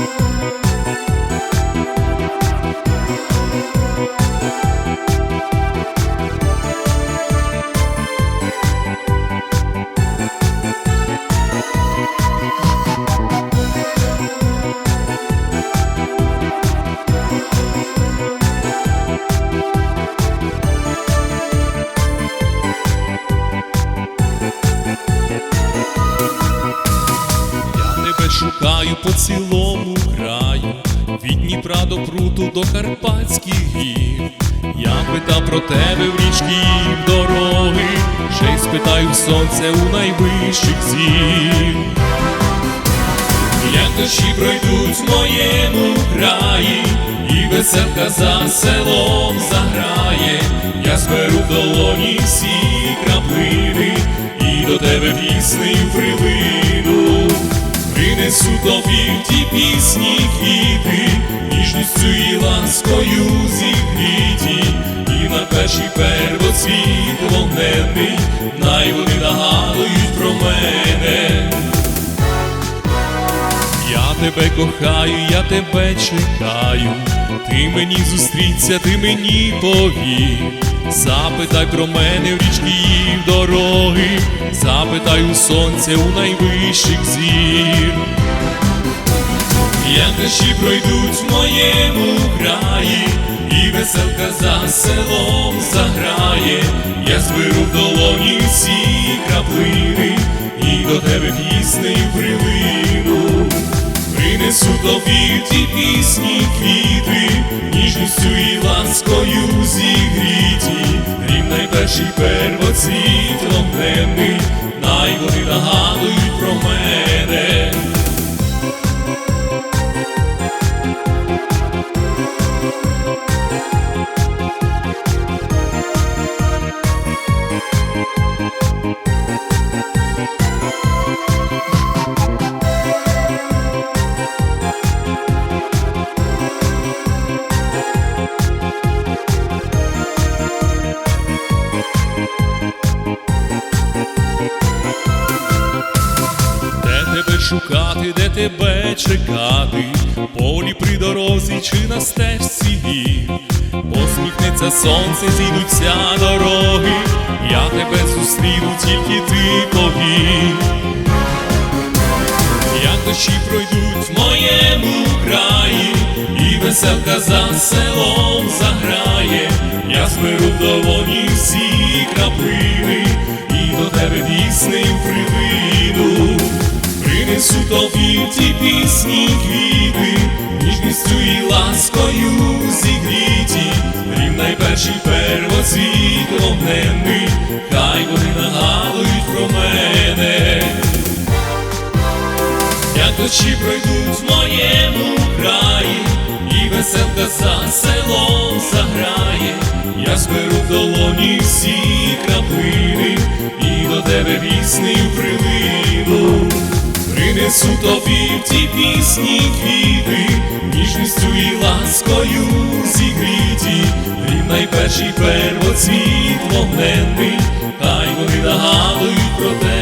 Thank you. Шукаю по цілому краю, від Дніпра до пруту до Карпатських гір. Я питав про тебе в річки дороги, ще й спитаю сонце у найвищих зір. Як дощі пройдуть в моєму краї, і веселка за селом заграє, я зберу в долоні всі краплини, і до тебе піснею привину. Принесу тобі ті пісні квіти, ніжністю і ласкою зігріті, і на перший первоцвіт вогненний, най вони нагадують про мене. Я тебе кохаю, я тебе чекаю, ти мені зустріться, ти мені повір. Запитай про мене в річки дороги, запитай у сонця у найвищих зір. Як дощі пройдуть в моєму краї, і веселка за селом заграє, я зберу в долоні всі краплини, і до тебе піснею прилину. Принесу тобі ті пісні квіти, ніжністю і ласкою зігріті, Найперший первоцвіт вогненний, най нагадують про мене. Шукати, де тебе чекати, полі при дорозі чи на стежці. Посміхнеться сонце, зійдуться дороги, я тебе зустріну, тільки ти повір. Як дощі пройдуть в моєму краї, і веселка за селом Тобі ті пісні квіти, ніжністю і ласкою зігріті, Рім найперший первоцвіт вогненний, хай вони нагадують про мене. Як дощі пройдуть в моєму краї, і веселка за селом заграє, я зберу в долоні всі краплини, і до тебе піснею прилину. Принесу тобі в ті пісні квіти, ніжністю і ласкою зігріті, рів найперший первоцвіт вогненний, хай вони нагадують про тебе.